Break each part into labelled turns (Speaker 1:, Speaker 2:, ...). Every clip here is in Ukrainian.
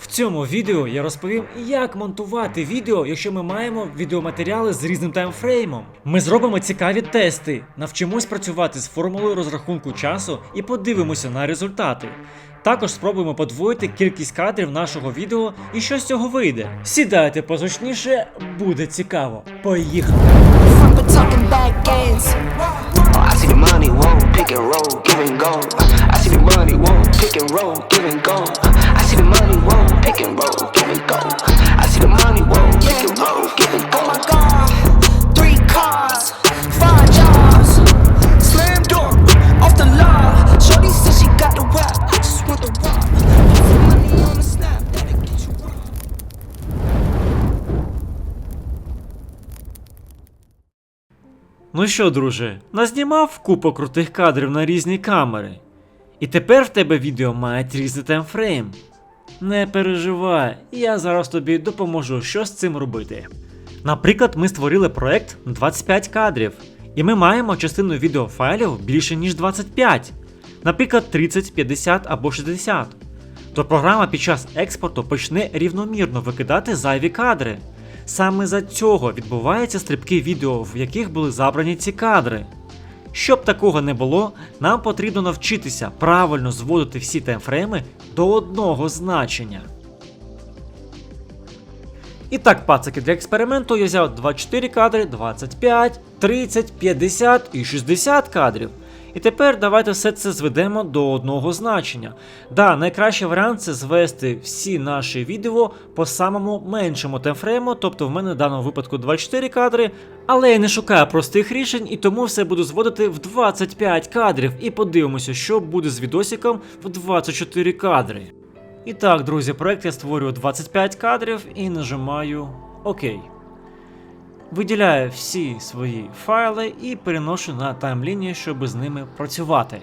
Speaker 1: В цьому відео я розповім, як монтувати відео, якщо ми маємо відеоматеріали з різним таймфреймом. Ми зробимо цікаві тести, навчимось працювати з формулою розрахунку часу і подивимося на результати. Також спробуємо подвоїти кількість кадрів нашого відео і що з цього вийде. Сідайте позручніше, буде цікаво. Поїхали!
Speaker 2: I see the money, whoa, pick and roll, give and go. I see the money, whoa, pick and roll, pick and roll, give and go.
Speaker 3: Oh my god. Three cars, five jobs. Slam door, off the law. Shorty said she got the rap. I just want the rock. Money on the snap, that'll get you rock.
Speaker 1: Ну що, друже, назнімав купу крутих кадрів на різні камери. І тепер в тебе відео має різний таймфрейм. Не переживай, я зараз тобі допоможу, що з цим робити. Наприклад, ми створили проект 25 кадрів, і ми маємо частину відеофайлів більше ніж 25, наприклад, 30, 50 або 60. То програма під час експорту почне рівномірно викидати зайві кадри. Саме за цього відбуваються стрибки відео, в яких були забрані ці кадри. Щоб такого не було, нам потрібно навчитися правильно зводити всі таймфрейми до одного значення. І так, пацики, для експерименту я взяв 24 кадри, 25, 30, 50 і 60 кадрів. І тепер давайте все це зведемо до одного значення. Да, найкращий варіант це звести всі наші відео по самому меншому таймфрейму, тобто в мене в даному випадку 24 кадри, але я не шукаю простих рішень і тому все буду зводити в 25 кадрів і подивимося, що буде з відосиком в 24 кадри. І так, друзі, проект я створюю 25 кадрів і нажимаю ОК. Виділяю всі свої файли і переношу на таймлінію, щоб з ними працювати.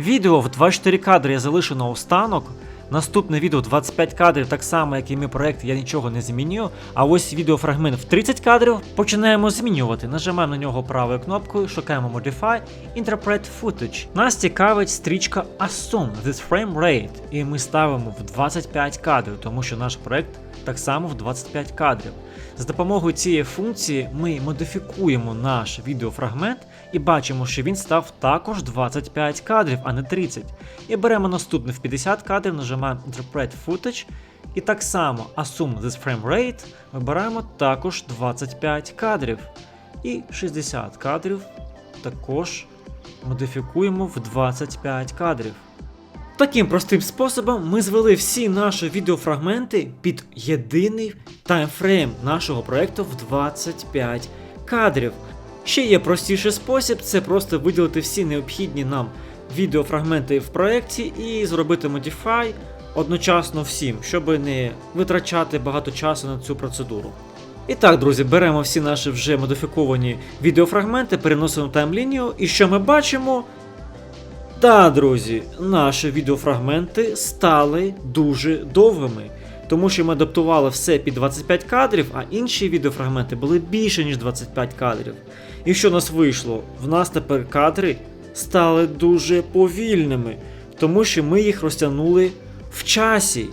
Speaker 1: Відео в 24 кадри я залишу на останок. Наступне відео 25 кадрів, так само, як і мій проект, я нічого не змінюю. А ось відеофрагмент в 30 кадрів починаємо змінювати. Нажимаємо на нього правою кнопкою, шукаємо Modify, Interpret Footage. Нас цікавить стрічка Assume this frame rate. І ми ставимо в 25 кадрів, тому що наш проект так само в 25 кадрів. За допомогою цієї функції ми модифікуємо наш відеофрагмент і бачимо, що він став також 25 кадрів, а не 30. І беремо наступне в 50 кадрів, нажимаємо Interpret Footage. І так само Assume this frame rate вибираємо також 25 кадрів. І 60 кадрів також модифікуємо в 25 кадрів. Таким простим способом ми звели всі наші відеофрагменти під єдиний таймфрейм нашого проекту в 25 кадрів. Ще є простіший спосіб це просто виділити всі необхідні нам відеофрагменти в проєкті і зробити Modify одночасно всім, щоб не витрачати багато часу на цю процедуру. І так, друзі, беремо всі наші вже модифіковані відеофрагменти, переносимо в таймлінію, і що ми бачимо? Та, друзі, наші відеофрагменти стали дуже довгими, тому що ми адаптували все під 25 кадрів, а інші відеофрагменти були більше, ніж 25 кадрів. І що нас вийшло? В нас тепер кадри стали дуже повільними, тому що ми їх розтягнули в часі.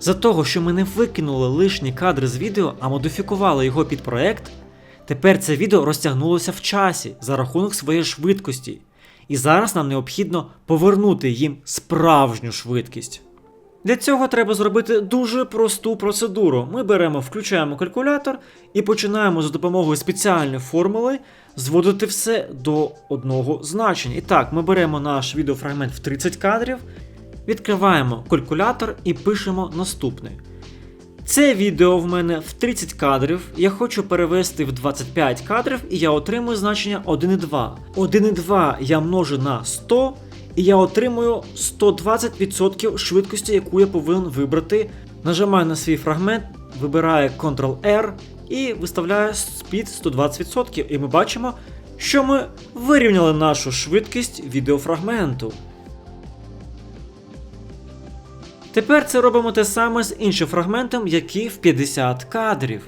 Speaker 1: За того, що ми не викинули лишні кадри з відео, а модифікували його під проект, тепер це відео розтягнулося в часі за рахунок своєї швидкості. І зараз нам необхідно повернути їм справжню швидкість. Для цього треба зробити дуже просту процедуру. Ми беремо, включаємо калькулятор і починаємо за допомогою спеціальної формули зводити все до одного значення. І так, ми беремо наш відеофрагмент в 30 кадрів, відкриваємо калькулятор і пишемо наступне. Це відео в мене в 30 кадрів. Я хочу перевести в 25 кадрів, і я отримую значення 1,2. 1,2 я множу на 100, і я отримую 120% швидкості, яку я повинен вибрати. Нажимаю на свій фрагмент, вибираю Ctrl-R і виставляю спід 120%. І ми бачимо, що ми вирівняли нашу швидкість відеофрагменту. Тепер це робимо те саме з іншим фрагментом, який в 50 кадрів.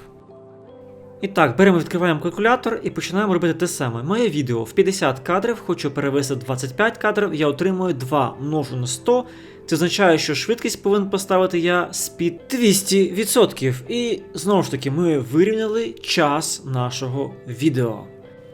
Speaker 1: І так, беремо, відкриваємо калькулятор і починаємо робити те саме. Моє відео в 50 кадрів, хочу перевести 25 кадрів, я отримую 2 множу на 100, Це означає, що швидкість повинен поставити я з під 200%. І знову ж таки, ми вирівняли час нашого відео.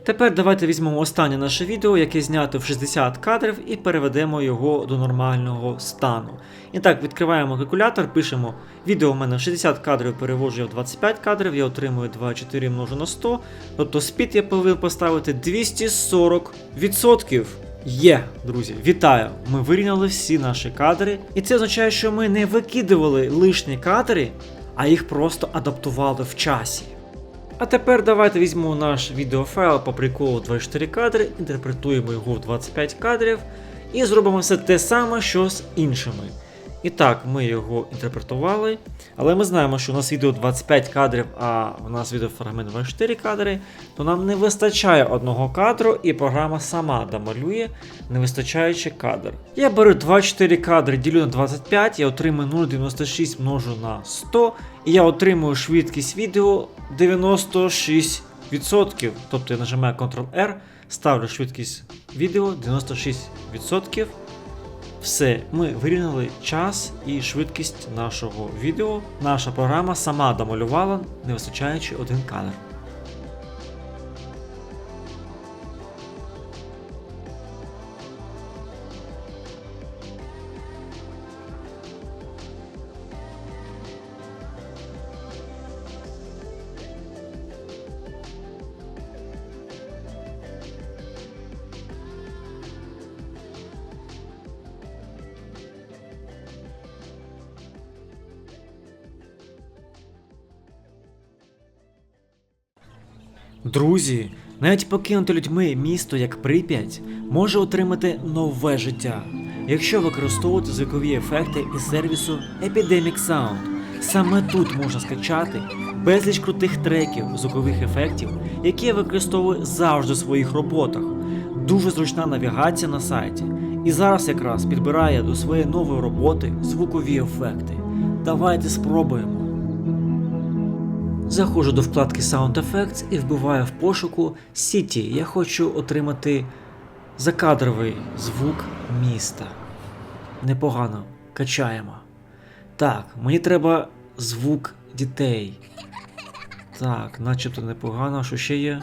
Speaker 1: Тепер давайте візьмемо останнє наше відео, яке знято в 60 кадрів, і переведемо його до нормального стану. І так, відкриваємо калькулятор, пишемо відео у мене в 60 кадрів переводжу я в 25 кадрів, я отримую 24 множу на 100. Тобто спід я повинен поставити 240%. Є, друзі, вітаю! Ми вирівняли всі наші кадри, і це означає, що ми не викидували лишні кадри, а їх просто адаптували в часі. А тепер давайте візьмемо наш відеофайл по приколу 24 кадри, інтерпретуємо його в 25 кадрів і зробимо все те саме, що з іншими. І так, ми його інтерпретували, але ми знаємо, що у нас відео 25 кадрів, а у нас відеофрагмент 24 кадри, то нам не вистачає одного кадру, і програма сама домалює не вистачаючий кадр. Я беру 24 кадри, ділю на 25, я отримую 0,96 множу на 100, і я отримую швидкість відео 96%. Тобто я нажимаю Ctrl-R, ставлю швидкість відео 96%. Все, ми вирівняли час і швидкість нашого відео. Наша програма сама домалювала, не вистачаючи один кадр. Друзі, навіть покинути людьми місто як Прип'ять може отримати нове життя, якщо використовувати звукові ефекти із сервісу Epidemic Sound. Саме тут можна скачати безліч крутих треків звукових ефектів, які я використовую завжди в своїх роботах. Дуже зручна навігація на сайті. І зараз якраз підбирає до своєї нової роботи звукові ефекти. Давайте спробуємо. Заходжу до вкладки Sound Effects і вбиваю в пошуку City. Я хочу отримати закадровий звук міста. Непогано. Качаємо. Так, мені треба звук дітей. Так, начебто непогано, що ще є.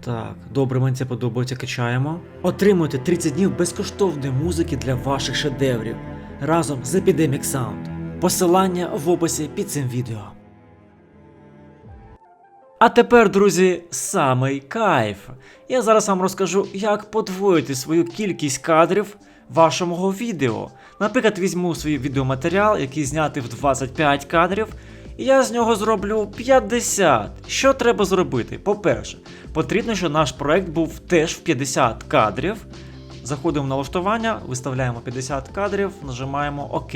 Speaker 1: Так, добре, мені це подобається, качаємо. Отримуйте 30 днів безкоштовної музики для ваших шедеврів разом з Epidemic Sound. Посилання в описі під цим відео. А тепер, друзі, самий кайф. Я зараз вам розкажу, як подвоїти свою кількість кадрів вашого відео. Наприклад, візьму свій відеоматеріал, який знятий в 25 кадрів, і я з нього зроблю 50. Що треба зробити? По-перше, потрібно, щоб наш проект був теж в 50 кадрів. Заходимо в налаштування, виставляємо 50 кадрів, нажимаємо ОК.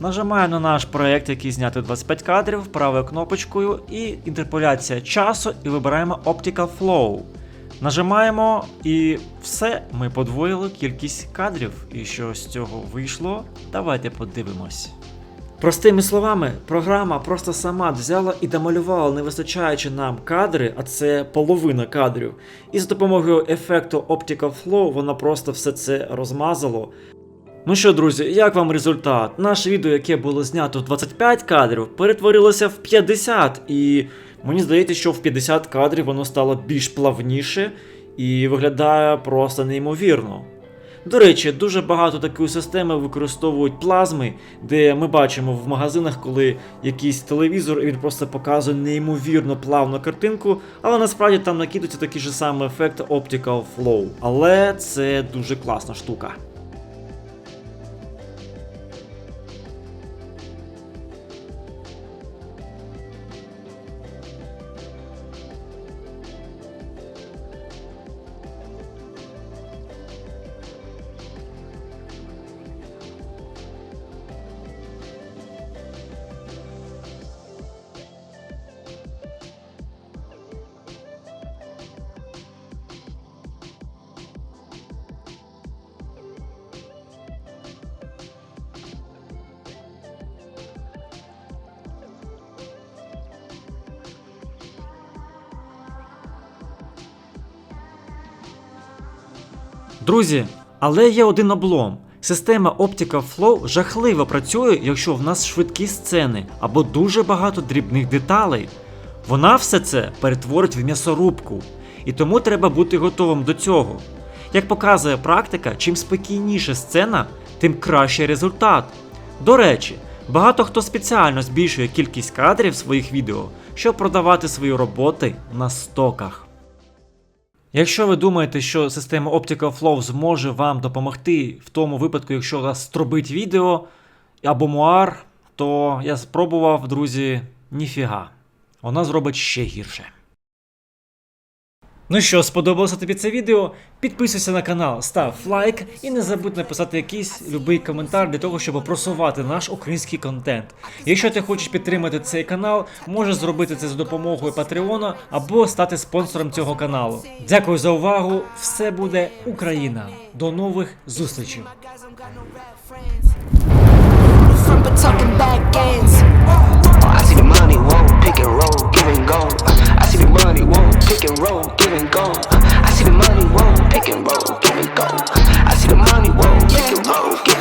Speaker 1: Нажимаю на наш проект, який знятий 25 кадрів, правою кнопочкою і інтерполяція часу, і вибираємо Optical Flow. Нажимаємо і все, ми подвоїли кількість кадрів. І що з цього вийшло, давайте подивимось. Простими словами, програма просто сама взяла і домалювала не вистачаючи нам кадри, а це половина кадрів. І за допомогою ефекту Optical Flow вона просто все це розмазало. Ну що, друзі, як вам результат? Наше відео, яке було знято в 25 кадрів, перетворилося в 50, і мені здається, що в 50 кадрів воно стало більш плавніше і виглядає просто неймовірно. До речі, дуже багато такої системи використовують плазми, де ми бачимо в магазинах, коли якийсь телевізор і він просто показує неймовірно плавну картинку, але насправді там накидується такий же самий ефект Optical Flow. Але це дуже класна штука. Друзі, але є один облом. Система Optical Flow жахливо працює, якщо в нас швидкі сцени або дуже багато дрібних деталей. Вона все це перетворить в м'ясорубку, і тому треба бути готовим до цього. Як показує практика, чим спокійніша сцена, тим кращий результат. До речі, багато хто спеціально збільшує кількість кадрів своїх відео, щоб продавати свої роботи на стоках. Якщо ви думаєте, що система Optical Flow зможе вам допомогти в тому випадку, якщо у вас стробить відео або муар, то я спробував, друзі, ніфіга. Вона зробить ще гірше. Ну що, сподобалося тобі це відео? Підписуйся на канал, став лайк і не забудь написати якийсь любий коментар для того, щоб просувати наш український контент. Якщо ти хочеш підтримати цей канал, можеш зробити це за допомогою Патреона або стати спонсором цього каналу. Дякую за увагу! Все буде Україна! До нових зустрічей!
Speaker 3: Front but talking back ends.
Speaker 2: I see the money, whoa, pick and roll, give and go. I see the money, whoa, pick and roll, give and go. I see the money, whoa, pick and roll, give and go.